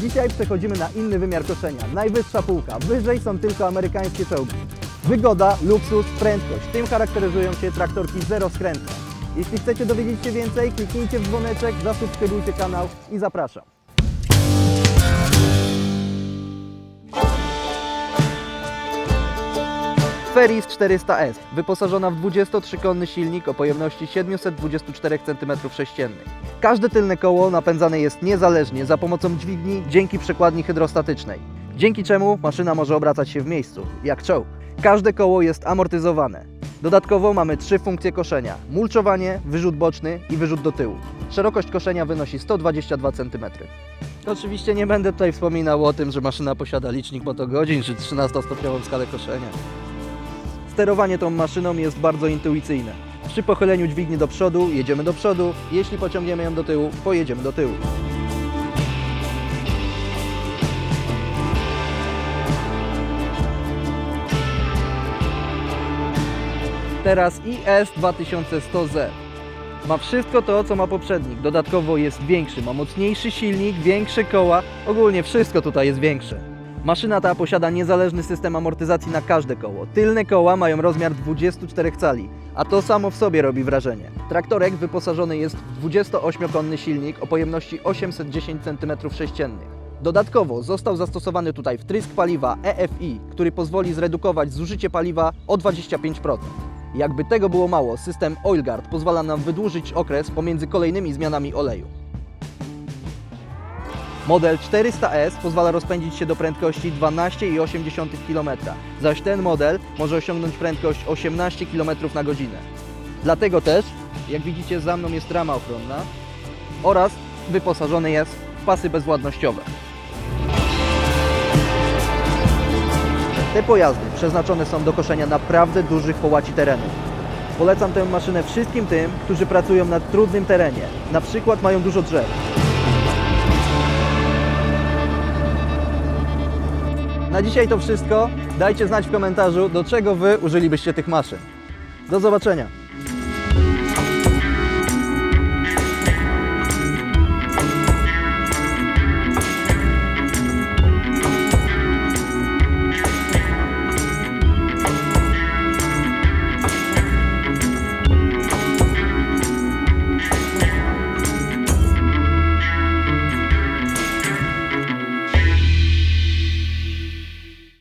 Dzisiaj przechodzimy na inny wymiar koszenia. Najwyższa półka. Wyżej są tylko amerykańskie czołgi. Wygoda, luksus, prędkość. Tym charakteryzują się traktorki zeroskrętne. Jeśli chcecie dowiedzieć się więcej, kliknijcie w dzwoneczek, zasubskrybujcie kanał i zapraszam. Ferris 400S, wyposażona w 23-konny silnik o pojemności 724 cm3. Każde tylne koło napędzane jest niezależnie za pomocą dźwigni dzięki przekładni hydrostatycznej, dzięki czemu maszyna może obracać się w miejscu, jak czołg. Każde koło jest amortyzowane. Dodatkowo mamy trzy funkcje koszenia: mulczowanie, wyrzut boczny i wyrzut do tyłu. Szerokość koszenia wynosi 122 cm. Oczywiście nie będę tutaj wspominał o tym, że maszyna posiada licznik motogodzin czy 13-stopniową skalę koszenia. Sterowanie tą maszyną jest bardzo intuicyjne. Przy pochyleniu dźwigni do przodu jedziemy do przodu, jeśli pociągniemy ją do tyłu, pojedziemy do tyłu. Teraz IS 2100Z. Ma wszystko to, co ma poprzednik. Dodatkowo jest większy, ma mocniejszy silnik, większe koła, ogólnie wszystko tutaj jest większe. Maszyna ta posiada niezależny system amortyzacji na każde koło. Tylne koła mają rozmiar 24 cali, a to samo w sobie robi wrażenie. Traktorek wyposażony jest w 28-konny silnik o pojemności 810 cm3. Dodatkowo został zastosowany tutaj wtrysk paliwa EFI, który pozwoli zredukować zużycie paliwa o 25%. Jakby tego było mało, system OilGuard pozwala nam wydłużyć okres pomiędzy kolejnymi zmianami oleju. Model 400S pozwala rozpędzić się do prędkości 12,8 km, zaś ten model może osiągnąć prędkość 18 km na godzinę. Dlatego też, jak widzicie, za mną jest rama ochronna oraz wyposażony jest w pasy bezwładnościowe. Te pojazdy przeznaczone są do koszenia naprawdę dużych połaci terenu. Polecam tę maszynę wszystkim tym, którzy pracują na trudnym terenie, na przykład mają dużo drzew. Na dzisiaj to wszystko. Dajcie znać w komentarzu, do czego Wy użylibyście tych maszyn. Do zobaczenia.